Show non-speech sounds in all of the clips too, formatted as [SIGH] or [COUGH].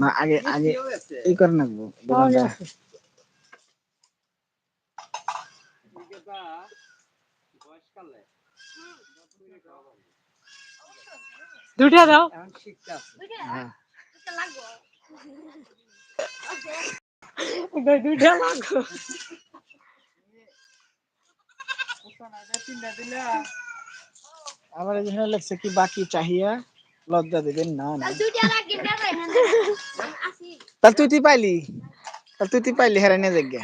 না আগে আগে এই করে রাখব দোকানটা। দুইটা দাও। হ্যাঁ। দুই- দুইটা লাগো আমার এখানে লেখছে কি বাকি চাহিয়া? লজ্জা দেবেন না না। তাহলে তুই তুই পাইলি? তাহলে তুই তুই পাইলি হেরাই নিয়ে যাক গে।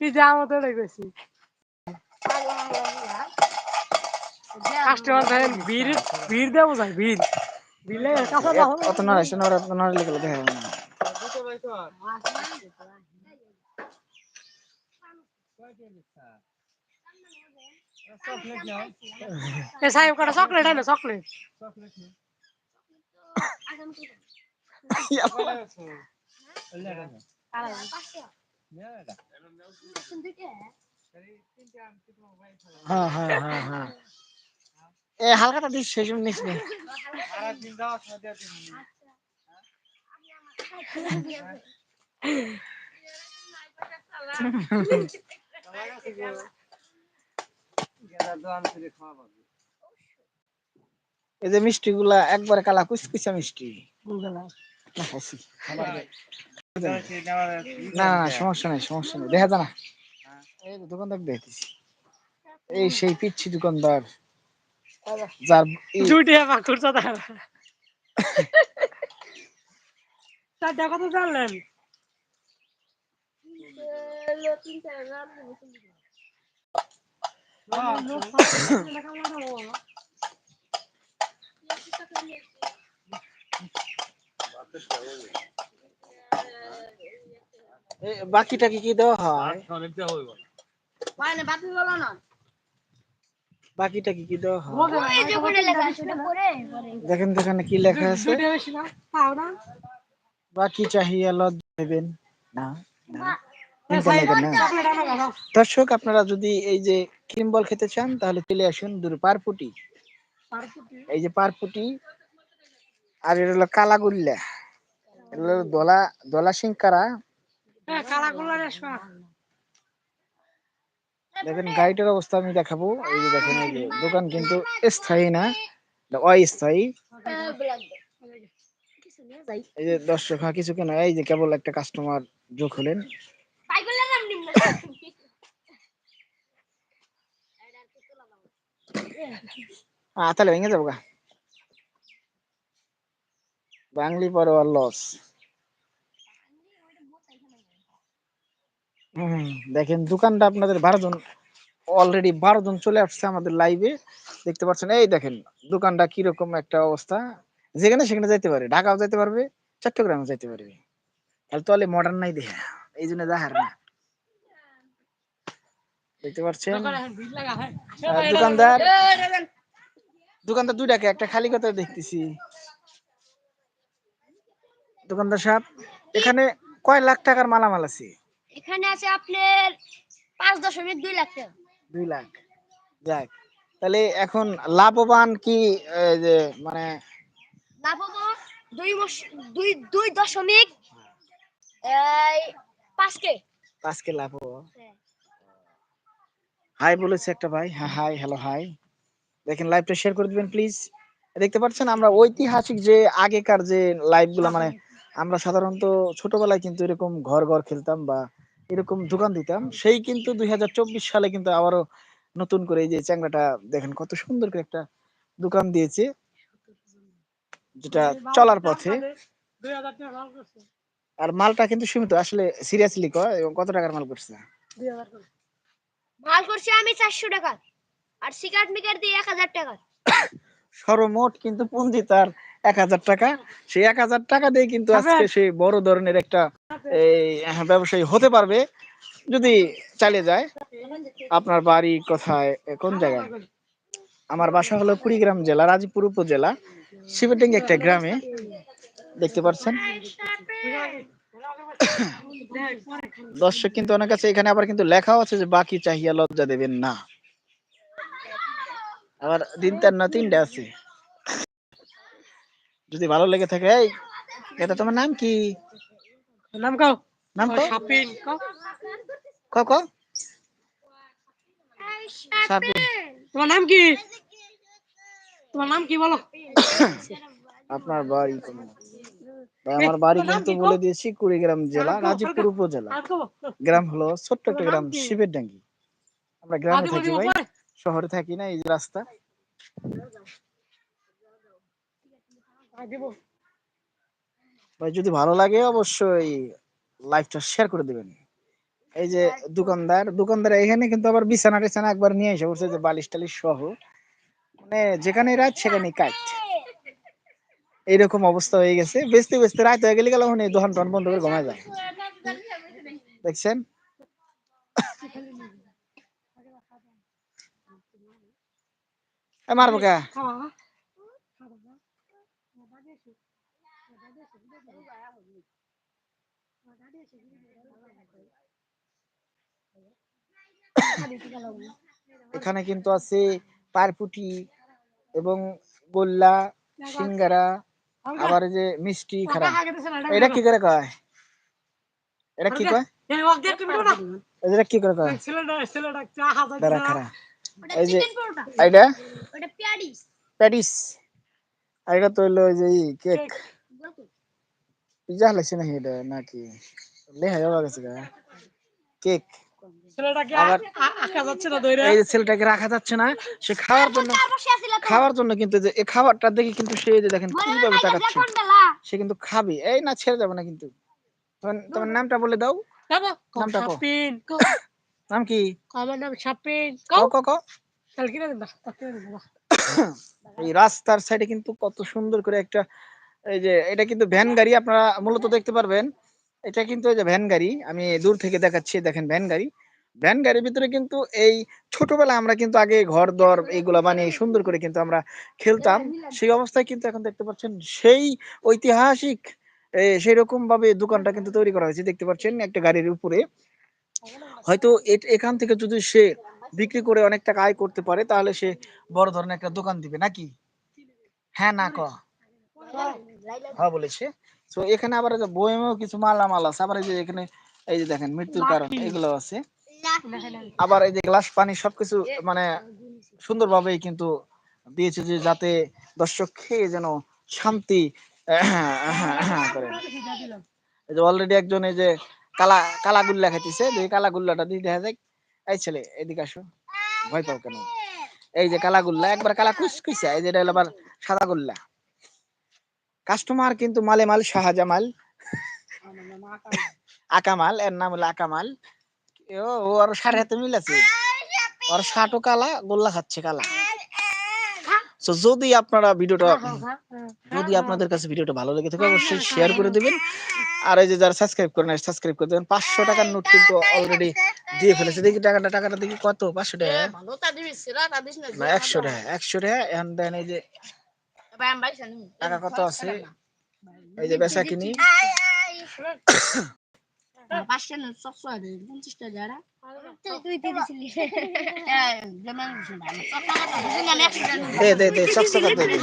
তুই যা মতো রেখেছি কাস্টমার দেখেন ভিড় ভিড় দেবো যাই ভিড়। বিলে নড়া নড়া লিখলে দেখা যাবে না। এ সাহেব কটা চকলেট আনো চকলেট। হ্যাঁ হ্যাঁ হ্যাঁ হ্যাঁ। এ হালকাটা দিস সেই সময় নিস নি। এই যে মিষ্টি গুলা একবারে কালা কুচকুচা মিষ্টি। না, না না সমস্যা নাই সমস্যা নেই। দেখা যায় না। এই যে দোকানদার দেখতেছি এই সেই পিচ্ছি দোকানদার যার ই- দুইটা পাক করছ তারা চারটা কত জানলেন বাকিটা কি কি দেওয়া হয়? বাকিটা কি কি দেওয়া হয়? দেখেন এখানে কি লেখা আছে। বাকি চাহিয়া লজ্জা দেবেন না। না দর্শক আপনারা যদি এই যে ক্রিম বল খেতে চান তাহলে চলে আসুন দূর পারপুটি এই যে পারপুটি আর এটা হলো কালাগুল্লা এটা হলো দলা দলা সিংকারা হ্যাঁ দেখেন গাড়িটার অবস্থা আমি দেখাবো। এই যে দেখেন এই যে দোকান কিন্তু স্থায়ী না এটা অস্থায়ী। এই যে দর্শক হ্যাঁ কিছু কেন এই যে কেবল একটা কাস্টমার যোগ হলেন। তাহলে ভেঙে যাব গা। বাংলি পরে লস দেখেন দোকানটা আপনাদের বারো জন অলরেডি বারো জন চলে আসছে আমাদের লাইভে দেখতে পাচ্ছেন, এই দেখেন দোকানটা কীরকম একটা অবস্থা। যেখানে সেখানে যাইতে পারে, ঢাকাও যাইতে পারবে, চট্টগ্রামও যাইতে পারবে। তাহলে তলে মডার্ন নাই দেখে এই জন্য দেখার না। দেখতে পাচ্ছেন? হয়। দোকানদার। দোকানদার দুইটাকে একটা খালি কথা দেখতেছি। দোকানদার সাহেব এখানে কয় লাখ টাকার মালামাল আছে? এখানে আছে আপনার পাঁচ দশমিক দুই লাখ টাকা। দুই লাখ। যাক তাহলে এখন লাভবান কি যে মানে লাভবান দুই দুই দুই দশমিক এই, পাঁচ কে। আজকে লাভ হাই বলেছে একটা ভাই। হ্যাঁ হাই হ্যালো হাই দেখেন লাইভটা শেয়ার করে দিবেন প্লিজ দেখতে পাচ্ছেন, আমরা ঐতিহাসিক যে আগেকার যে লাইভগুলা মানে আমরা সাধারণত ছোটবেলায় কিন্তু এরকম ঘর ঘর খেলতাম বা এরকম দোকান দিতাম। সেই কিন্তু দুই সালে কিন্তু আবারও নতুন করে এই যে চ্যাংড়াটা, দেখেন কত সুন্দর করে একটা দোকান দিয়েছে, যেটা চলার পথে। আর মালটা কিন্তু সীমিত, আসলে সিরিয়াসলি কয়, এবং কত টাকার মাল করছে? মাল করছি আমি চারশো টাকা। আর সিগারেট মিকার দিয়ে এক হাজার টাকা। সর্বমোট কিন্তু পুঁজি তার এক হাজার টাকা। সেই এক হাজার টাকা দিয়ে কিন্তু আজকে সে বড় ধরনের একটা এই হ্যাঁ, ব্যবসায়ী হতে পারবে যদি চালিয়ে যায়। আপনার বাড়ি কোথায় কোন জায়গায়? আমার বাসা হলো কুড়িগ্রাম জেলা রাজীবপুর উপজেলা শিবটিং একটা গ্রামে। দেখতে পাচ্ছেন? দর্শক কিন্তু অনেক আছে এখানে আবার কিন্তু লেখাও আছে যে বাকি চাহিয়া লজ্জা দেবেন না। আবার দিন তার না তিনটে আছে। যদি ভালো লেগে থাকে এই এটা তোমার নাম কি? নাম কাও। নাম কও? শাপিন কাও। কও কও। তোমার নাম কি? তোমার নাম কি বলো? [COUGHS] আপনার বাড়ি কোন ভাই, আমার বাড়ি কিন্তু বলে দিয়েছি কুড়িগ্রাম জেলা রাজীবপুর উপজেলা। গ্রাম হলো ছোট্ট একটা গ্রাম শিবের ডাঙ্গি। আমরা গ্রামে থাকি ভাই শহরে থাকি না এই যে রাস্তা। ভাই যদি ভালো লাগে অবশ্যই লাইভটা শেয়ার করে দিবেন। এই যে দোকানদার দোকানদার এখানে কিন্তু আবার বিছানা টিছানা একবার নিয়ে এসে বলছে যে বালিশ টালিশ সহ। মানে যেখানে রাত সেখানে কাট এইরকম অবস্থা হয়ে গেছে। বেচতে বেচতে রাত হয়ে গেলে গেল ওখানে দোকান টোকান বন্ধ করে ঘুমায় যায়। দেখছেন? কে? এখানে কিন্তু আছে পারপুটি এবং গোল্লা, সিঙ্গারা আবার এই যে মিষ্টি খারাপ এটা কি করে কয় এটা কি কয় এই ওয়াক দিয়ে তুমি না এটা কি করে কয় ছেলেটা ছেলেটা চা হাজার দাঁড়া খারা ওটা এই যে চিকেন পরোটা এইটা ওটা পেঁয়াজিস প্যাটিস আর এটা তো হইল ওই যে কেক পিজা লাগছে নাকি এটা নাকি লেহা যাওয়া গেছে গা কেক ছেলেটাকে আবার- আঁকা যাচ্ছে না দইরা এই যে ছেলেটাকে রাখা যাচ্ছে না সে খাওয়ার জন্য বসে আছিল তো। খাওয়ার জন্য কিন্তু যে এই খাবারটা দেখে কিন্তু সে যে দেখেন কীভাবে তাকাচ্ছে। সে কিন্তু খাবে। এই না ছেড়ে যাবে না কিন্তু। তোমার- তোমার নামটা বলে দাও। নামটা নাম কি? আমার নাম শাপিন। কও কও কও। কালকে না দিবা কালকে না দিবা। [COUGHS] এই রাস্তার সাইডে কিন্তু কত সুন্দর করে একটা এই যে এটা কিন্তু ভ্যান গাড়ি আপনারা মূলত দেখতে পারবেন। এটা কিন্তু যে ভ্যান গাড়ি, আমি দূর থেকে দেখাচ্ছি, দেখেন ভ্যান গাড়ি। ভ্যান গাড়ির ভিতরে কিন্তু এই ছোটবেলা আমরা কিন্তু আগে ঘর, দর এইগুলা বানিয়ে সুন্দর করে কিন্তু আমরা খেলতাম। সেই অবস্থায় কিন্তু এখন দেখতে পাচ্ছেন সেই ঐতিহাসিক সেই রকম ভাবে দোকানটা কিন্তু তৈরি করা হয়েছে। দেখতে পাচ্ছেন একটা গাড়ির উপরে। হয়তো এখান থেকে যদি সে বিক্রি করে অনেক টাকা আয় করতে পারে, তাহলে সে বড় ধরনের একটা দোকান দিবে, নাকি? হ্যাঁ না ক? হ্যাঁ বলেছে। তো এখানে আবার এই যে বইমেও কিছু মালামাল আছে। আবার এই যে এখানে এই যে দেখেন মৃত্যুর কারণ এগুলো আছে। আবার এই যে গ্লাস পানি সবকিছু মানে সুন্দরভাবেই কিন্তু দিয়েছে যে যাতে দর্শক খেয়ে যেন শান্তি করে। এই যে অলরেডি একজন এই যে কালা কালা গুল্লা খাইতেছে। যে কালা গুল্লাটা দিয়ে দেখা যায় এই ছেলে এদিকে আসো। ভয় পাও কেন? এই যে কালা গুল্লা একবার কালা কুচকুচা এই যে এটা হলো আবার সাদা গুল্লা। কাস্টমার কিন্তু মালে মাল শাহজামাল [LAUGHS] আকামাল এর নাম হলো আকামাল। ও ও আর সাড়ে হাতে মিল আছে। ওর শার্টও কালা গোল্লা খাচ্ছে কালা। যদি আপনারা ভিডিওটা যদি আপনাদের কাছে ভিডিওটা ভালো লেগে থাকে অবশ্যই শেয়ার করে দিবেন। আর এই যে যারা সাবস্ক্রাইব করেন সাবস্ক্রাইব করে দেবেন। পাঁচশো টাকার নোট কিন্তু অলরেডি দিয়ে ফেলেছে। দেখি টাকাটা টাকাটা দেখি কত? পাঁচশো টাকা। একশো টাকা একশো টাকা। এখন দেন এই যে টাকা কত আছে? এই যে বেচা কিনি। [COUGHS] পাঁচটা না ছশো আছে পঞ্চাশটা যারা। দে দে দে চকচকা দে দে।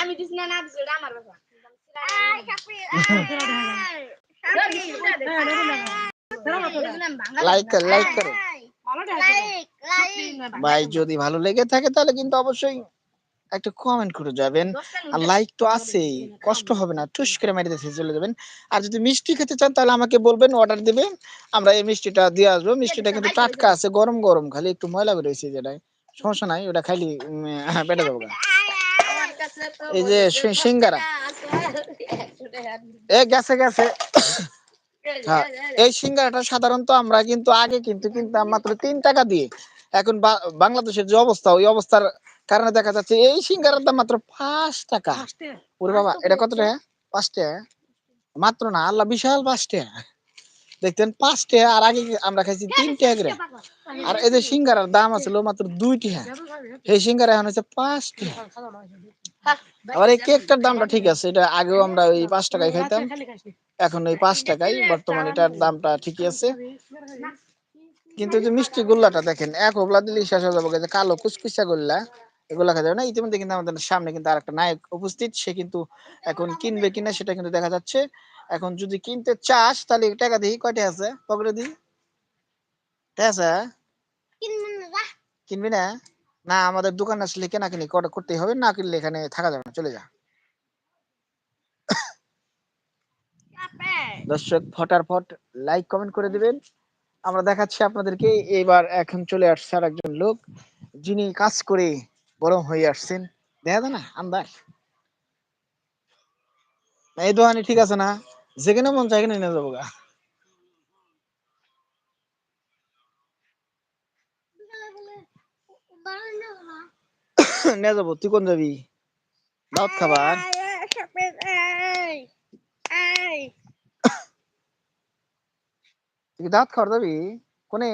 আমি দিস না না দিস আমার লাইক কর করো। ভাই যদি ভালো লেগে থাকে তাহলে কিন্তু অবশ্যই একটা কমেন্ট করে যাবেন। আর লাইক তো আছেই কষ্ট হবে না টুস করে মেরে দিতে চলে যাবেন। আর যদি মিষ্টি খেতে চান তাহলে আমাকে বলবেন অর্ডার দিবেন আমরা এই মিষ্টিটা দিয়ে আসব। মিষ্টিটা কিন্তু টাটকা আছে গরম গরম। খালি একটু ময়লা বেরোয়েছে যেটাই সমস্যা নাই ওটা উম, হ্যাঁ পেটে যাব এই যে সিঙ্গারা। এ গেছে গেছে। হ্যাঁ এই সিঙ্গারাটা সাধারণত আমরা কিন্তু আগে কিন্তু কিনতাম মাত্র তিন টাকা দিয়ে। এখন বাংলাদেশের যে অবস্থা ওই অবস্থার কারণে দেখা যাচ্ছে এই সিঙ্গারার দাম মাত্র পাঁচ টাকা। ওরে বাবা এটা কত টাকা? পাঁচ টাকা? মাত্র না আল্লাহ বিশাল পাঁচ টাকা। দেখতেন পাঁচ টাকা আর আগে আমরা খাইছি তিন টাকা করে। আর এই যে সিঙ্গারার দাম আছিল মাত্র দুই টাকা। এই সিঙ্গারা এখন হচ্ছে পাঁচ টাকা। আবার এই কেকটার দামটা ঠিক আছে এটা আগেও আমরা ওই পাঁচ টাকায় খাইতাম। এখন ওই পাঁচ টাকায় বর্তমানে এটার দামটা ঠিকই আছে। কিন্তু যে মিষ্টি গোল্লাটা দেখেন এক ওবলা দিলে শেষ হয়ে যাবে। যে কালো কুচকুচা গোল্লা এগুলা খাওয়া যাবে না। ইতিমধ্যে কিন্তু আমাদের সামনে কিন্তু আর একটা নায়ক উপস্থিত সে কিন্তু এখন কিনবে কিনা সেটা কিন্তু দেখা যাচ্ছে। এখন যদি কিনতে চাস তাহলে টাকা দিই। কয়টা আছে? পকেটে দিই? ঠিক আছে? কিনবি না? না আমাদের দোকান আসলে কেনা কিনি কটা করতেই হবে না কিনলে এখানে থাকা যাবে না চলে যা। দর্শক ফটার ফট লাইক কমেন্ট করে দিবেন। আমরা দেখাচ্ছি আপনাদেরকে এবার এখন চলে আসছে আর একজন লোক যিনি কাজ করে বরং হয়ে আসছেন। দেখা যায় না আন্দার না, এই দোকানে ঠিক আছে না যেখানে মন চাই এখানে নিয়ে যাব গা। নিয়ে যাব তুই কোন যাবি দাওয়াত খাবার তুই দাওয়াত খাবার যাবি কোনে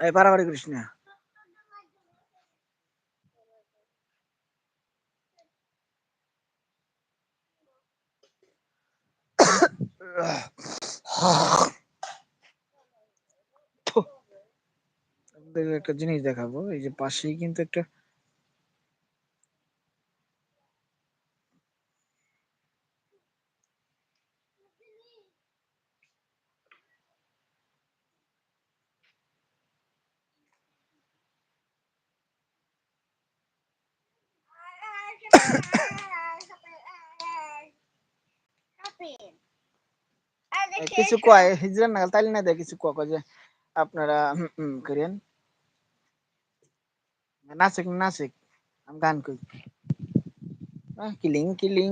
এই পারাবাড়ি করিস না আপনাদের একটা জিনিস দেখাবো। এই যে পাশেই কিন্তু একটা এ, [COUGHS] কিছু কয়? হিজরা না তাইলে না দেয় কিছু কয়? কয় যে আপনারা হুম হুম করেন। নাচে নাচে আমি গান করি। কিলিং কিলিং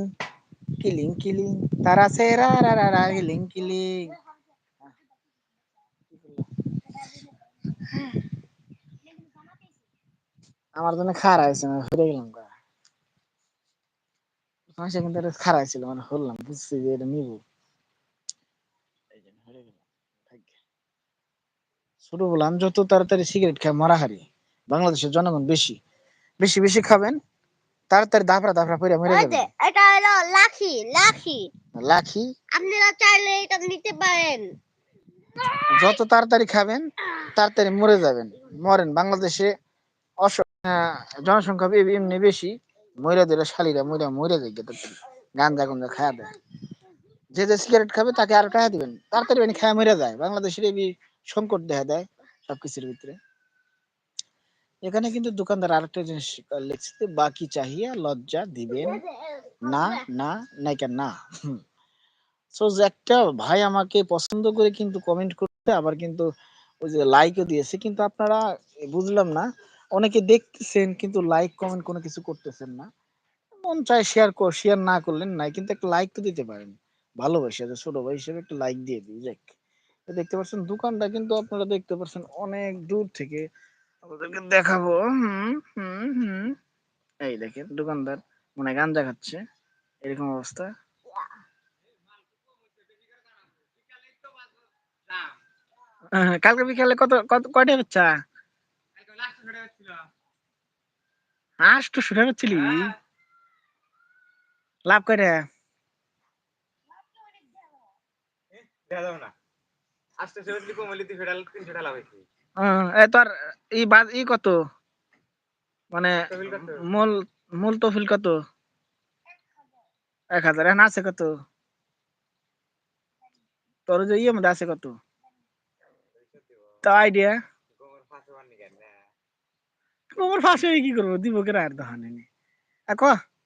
কিলিং কিলিং, তারা সেরা রা রা রা কিলিং কিলিং। আমার জন্য খারা হয়েছে না ফিরে গেলাম, গা। সমস্যা কিন্তু এটা খারা ছিল মানে হলাম, বুঝছি যে এটা নিবো। হেরে। ছোট বললাম যত তাড়াতাড়ি সিগারেট খায় মারা হারি। বাংলাদেশের জনগণ বেশি বেশি বেশি খাবেন তাড়াতাড়ি দাফরা দাফরা করে মরে এই যে, যাবেন এটা হলো লাখি লাখি। লাখি? আপনারা চাইলে এটা নিতে পারেন। যত তাড়াতাড়ি খাবেন তাড়াতাড়ি মরে যাবেন। মরেন বাংলাদেশে জনসংখ্যা এমনি বেশি মরে দিলে শালিরা মরে মরে যায় তাড়াতাড়ি গাঞ্জা গুঞ্জা খায়া দেয়। যে যে সিগারেট খাবে তাকে আর টাকা দিবেন। তাড়াতাড়ি খায়া মরে যায়। বাংলাদেশের এই সংকট দেখা দেয় সবকিছুর ভিতরে। এখানে কিন্তু দোকানদার আরেকটা জিনিস লিখছে, বাকি চাহিয়ে লজ্জা দিবেন না না নাইকা না। সো যে একটা ভাই আমাকে পছন্দ করে কিন্তু কমেন্ট করতে আবার কিন্তু ওই যে লাইকও দিয়েছে, কিন্তু আপনারা বুঝলাম না, অনেকে দেখতেছেন কিন্তু লাইক কমেন্ট কোনো কিছু করতেছেন না। মন চায় শেয়ার কর শেয়ার না করলেন, নাই, কিন্তু একটা লাইক তো দিতে পারেন। ভালোবাসে যে ছোট ভাই হিসেবে একটা লাইক দিয়ে দিই, যাক। দেখতে পাচ্ছেন, দোকানটা কিন্তু আপনারা দেখতে পাচ্ছেন অনেক দূর থেকে আপনাদেরকে দেখাবো। এই দেখেন দোকানদার মানে গাঞ্জা খাচ্ছে। এরকম অবস্থা। হ্যাঁ, কালকে বিকালে কত কত কয়টা বাচ্চা? আটশো টাকা ছিলি? লাভ কয়টা? হ্যাঁ, এ তোর ই বাদ ই কত? মানে মূল মূল তফিল কত? এক হাজার। এখন আছে কত? তোর যে ইয়ে মধ্যে আছে কত? তা আইডিয়া ফাঁসে হয়ে কি করব? দিব কে আর দহান এনে ক?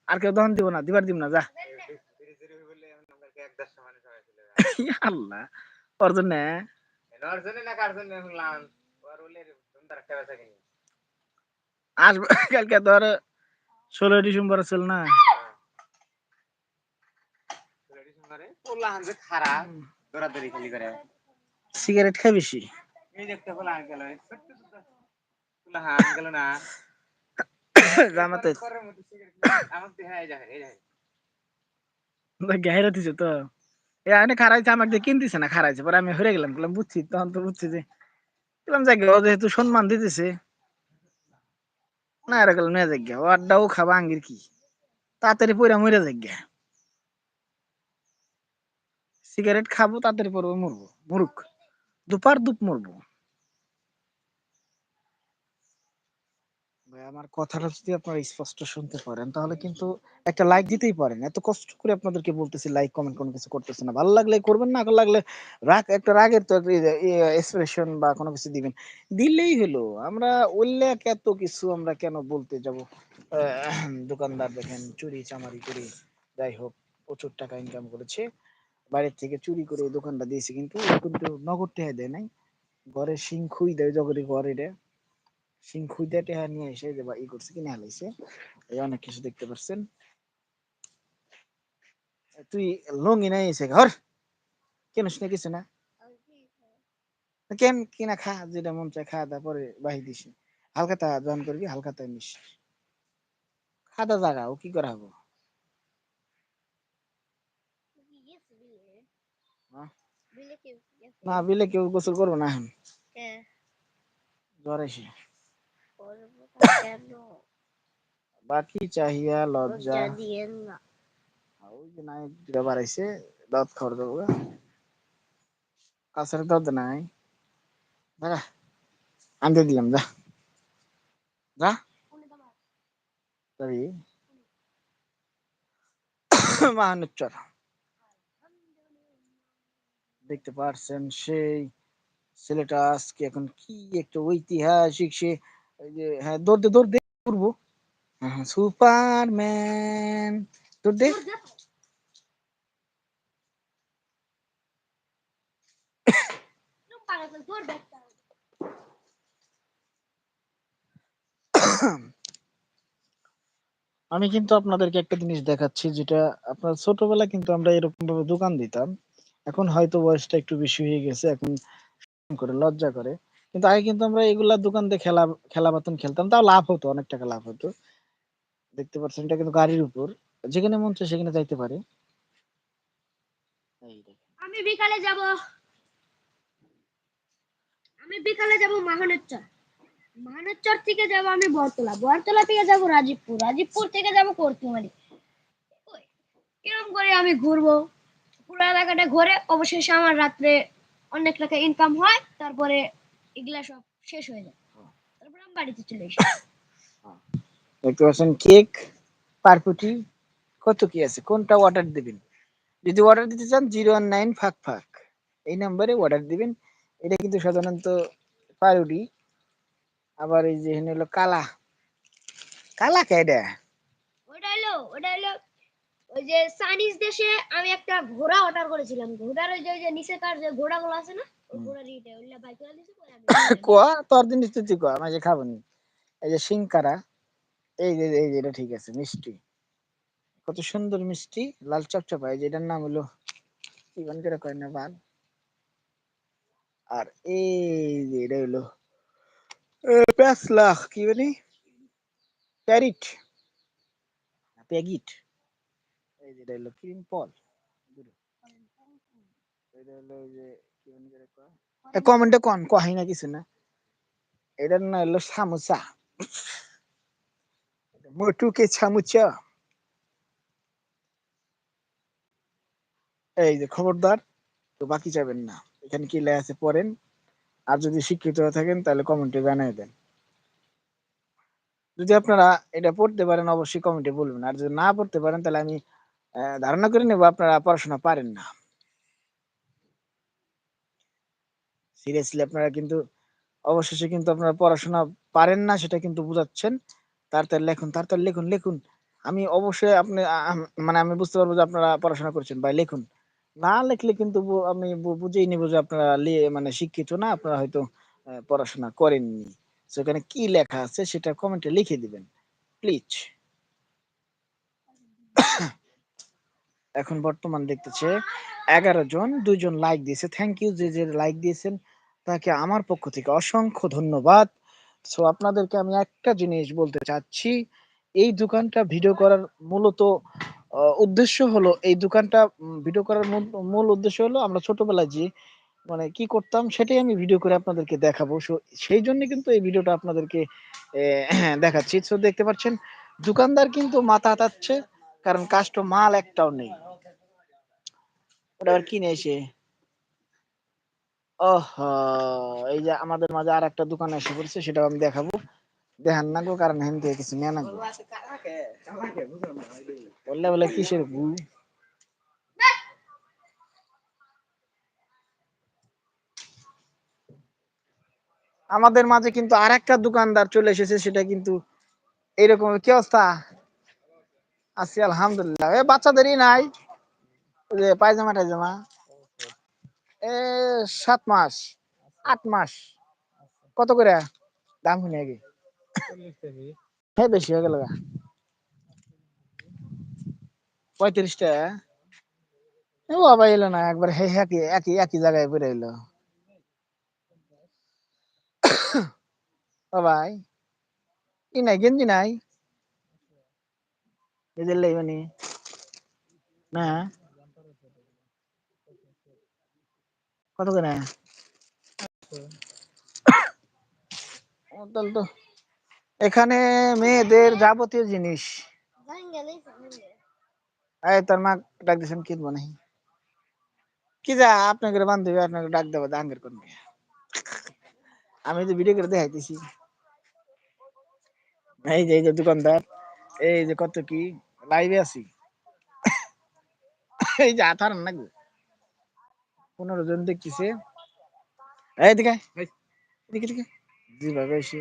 আর কেউ দহন দিব না দিবার দিব না যা। [LAUGHS] আল্লাহ ওর জন্য? আসবে কালকে ধর ষোলো ডিসেম্বর ছিল না। সিগারেট খাই বেশি। জামাতে গাহিরা দিছে তো এ খারাইছে আমাকে দিয়ে কিনতেছে না খারাইছে। পরে আমি হরে গেলাম বললাম বুঝছি তখন তো বুঝছি যে বললাম ও যেহেতু সম্মান দিতেছে। না এরকম নিয়ে জায়গা। ও আড্ডাও খাবা আঙ্গির কি? তাড়াতাড়ি পইরা মরে জায়গা। সিগারেট খাব, তাড়াতাড়ি পরে মরবো। মরুক। দুপার দুপ মরবো। ভাই আমার কথাটা যদি আপনারা স্পষ্ট শুনতে পারেন তাহলে কিন্তু একটা লাইক দিতেই পারেন। এত কষ্ট করে আপনাদেরকে বলতেছি লাইক কমেন্ট কোনো কিছু করতেছে না। ভালো লাগলে করবেন না ভালো লাগলে রাগ একটা রাগের তো এক্সপ্রেশন বা কোনো কিছু দিবেন। দিলেই হলো। আমরা উল্লেখ এত কিছু আমরা কেন বলতে যাব? দোকানদার দেখেন চুরি চামারি করে যাই হোক প্রচুর টাকা ইনকাম করেছে। বাইরের থেকে চুরি করে দোকানটা দিয়েছে কিন্তু কিন্তু নগদ টাকা দেয় নাই। ঘরে সিং খুই দেয় জগরে ঘরে দেয় সিং দেয় টাকা নিয়ে এসে যে বা ই করছে কিনে হালাইছে। এই অনেক কিছু দেখতে পাচ্ছেন তুই লঙ্গি নাই এসে ঘর? কেন শুনে কিছু না? কেন কিনা খা যেটা মন চায় খা তারপরে বাহি দিস হালকাতা জয়েন করবি হালকাতা নিস। খাদা জাগা ও কি করা হব? হ্যাঁ? না বিলে কেউ গোসল করব না এখন? জ্বর এসে বাকি চাহিয়া লজ্জা। ওই যে নাই দুটা বাড়াইছে দাঁত খাওয়ার দেবো কাছের দাঁত নাই। দাঁড়া আনতে দিলাম যা। যা। যাবি? মাহানুচ্চর দেখতে পারছেন সেই ছেলেটা আজকে এখন কি একটা ঐতিহাসিক সে যে হ্যাঁ দৌড় দে দৌড় দে করব সুপারম্যান। দৌড় দে। আমি কিন্তু আপনাদেরকে একটা জিনিস দেখাচ্ছি, যেটা আপনার ছোটবেলা কিন্তু আমরা এরকম ভাবে দোকান দিতাম। এখন হয়তো বয়সটা একটু বেশি হয়ে গেছে, এখন করে লজ্জা করে। কিন্তু আগে কিন্তু আমরা এগুলা দোকান দিয়ে খেলা খেলা বাতন খেলতাম। তাও লাভ হতো অনেক টাকা লাভ হতো। দেখতে পাচ্ছেন এটা কিন্তু গাড়ির উপর। যেখানে মন চায় সেখানে যাইতে পারে। আমি বিকালে যাব। আমি বিকালে যাব মহানেচ্চর। মহানেচ্চর থেকে যাব আমি বরতলা। বরতলা থেকে যাব রাজীবপুর। রাজীবপুর থেকে যাব কর্তুমারি এরকম করে আমি ঘুরবো? পুরো এলাকাটা ঘুরে অবশেষে আমার রাত্রে অনেক টাকা ইনকাম হয়। তারপরে এগুলা সব শেষ হয়ে যায়। তারপরে আমি বাড়িতে চলে আসি দেখতে পাচ্ছেন কেক পারপুটি কত কি আছে? কোনটা অর্ডার দিবেন? যদি অর্ডার দিতে চান জিরো ওয়ান নাইন ফাঁক ফাঁক। এই নাম্বারে অর্ডার দিবেন। এটা কিন্তু সাধারণত পাউরুটি। আবার এই যে এখানে হলো কালা। কালা কেডা ওটা হলো ওটা হলো ওই যে চাইনিজ দেশে আমি একটা ঘোড়া অর্ডার করেছিলাম। ঘোড়ার ওই যে ওই যে নিচেকার যে ঘোড়াগুলো আছে না? [COUGHS] কোয়া? তোর জিনিস তুই কোয়া? আমি যে খাব এই যে সিংকারা এই যে এই যে এটা ঠিক আছে মিষ্টি। কত সুন্দর মিষ্টি লাল চপচপা। এই যে এটার নাম হলো কি বান করে কয় না বান আর এই যে এটা হলো প্যাসলা কি বলি? প্যারিট। প্যাগিট। এই যে এটা হলো ক্রিম পল। এটা হলো যে কমেন্টে কন? কহাই না কিছু না। এটার নাম হলো এই যে খবরদার, তো বাকি যাবেন না। এখানে কি লেখা আছে? পড়েন। আর যদি শিক্ষিত হয়ে থাকেন, তাহলে কমেন্টে জানিয়ে দেন। যদি আপনারা এটা পড়তে পারেন, অবশ্যই কমেন্টে বলবেন। আর যদি না পড়তে পারেন, তাহলে আমি ধারণা করে নেব, আপনারা পড়াশোনা পারেন না। সিরিয়াসলি আপনারা কিন্তু অবশেষে কিন্তু আপনারা পড়াশোনা পারেন না, সেটা কিন্তু বুঝাচ্ছেন। তাড়াতাড়ি লেখুন তাড়াতাড়ি লিখুন লিখুন। আমি অবশ্যই আপনি মানে আমি বুঝতে পারব যে আপনারা পড়াশোনা করছেন ভাই, লিখুন। না লিখলে কিন্তু আমি বুঝেই নিব যে আপনারা মানে শিক্ষিত না, আপনারা হয়তো পড়াশোনা করেননি। সেখানে কি লেখা আছে সেটা কমেন্টে লিখে দিবেন, প্লিজ। এখন বর্তমান দেখতেছে, এগারো জন, দুইজন লাইক দিয়েছে। থ্যাংক ইউ যে যে লাইক দিয়েছেন। তাকে আমার পক্ষ থেকে অসংখ্য ধন্যবাদ। সো আপনাদেরকে আমি একটা জিনিস বলতে চাচ্ছি। এই দোকানটা ভিডিও করার মূলত উদ্দেশ্য হলো, এই দোকানটা ভিডিও করার মূল উদ্দেশ্য হলো আমরা ছোটবেলায় যে মানে কি করতাম সেটাই আমি ভিডিও করে আপনাদেরকে দেখাবো। সো সেই জন্য কিন্তু এই ভিডিওটা আপনাদেরকে [CLEARS THROAT] দেখাচ্ছি। তো দেখতে পাচ্ছেন, দোকানদার কিন্তু মাথা হাতাচ্ছে, কারণ কাস্টম মাল একটাও নেই। ওটা আবার কিনে এসে ওহ, এই যে আমাদের মাঝে আর একটা দোকান এসে পড়ছে, সেটাও আমি দেখাবো। দেখান না গো, কারণ হেন থেকে কিছু নেয় না বললে বলে কিসের গু আমাদের মাঝে কিন্তু আর একটা দোকানদার চলে এসেছে, সেটা কিন্তু এইরকম কি অবস্থা? আছি আলহামদুলিল্লাহ। এ, বাচ্চাদেরই নাই। যে পায়জামা টাইজামা সাত মাস আট মাস। কত করে? দাম শুনে আগে। হ্যাঁ বেশি হয়ে গেল গা। পঁয়ত্রিশ টাকা। ও বাবা এলো না একবার হে একই একই একই জায়গায় পড়ে এলো। ভাই ই নাই গেঞ্জি নাই? এদের লাইবানি না? কত করে ও, তাহলে তো এখানে মেয়েদের যাবতীয় জিনিস এই তোর মা ডাক দিয়েছেন কিনবো নাই কি যা আপনাকে বান্ধবী আপনাকে ডাক দেবো দাঙ্গের করবে আমি তো ভিডিও করে দেখাইতেছি এই যে এই যে দোকানদার এই যে কত কি লাইভে আছি এই যে আঠার না গো পনেরো জন দেখতেছে। এদিকে এদিকে। যেভাবে এসে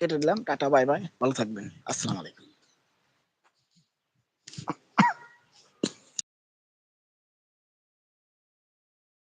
কেটে দিলাম টাটা বাই বাই। ভালো থাকবেন। আসসালামু আলাইকুম।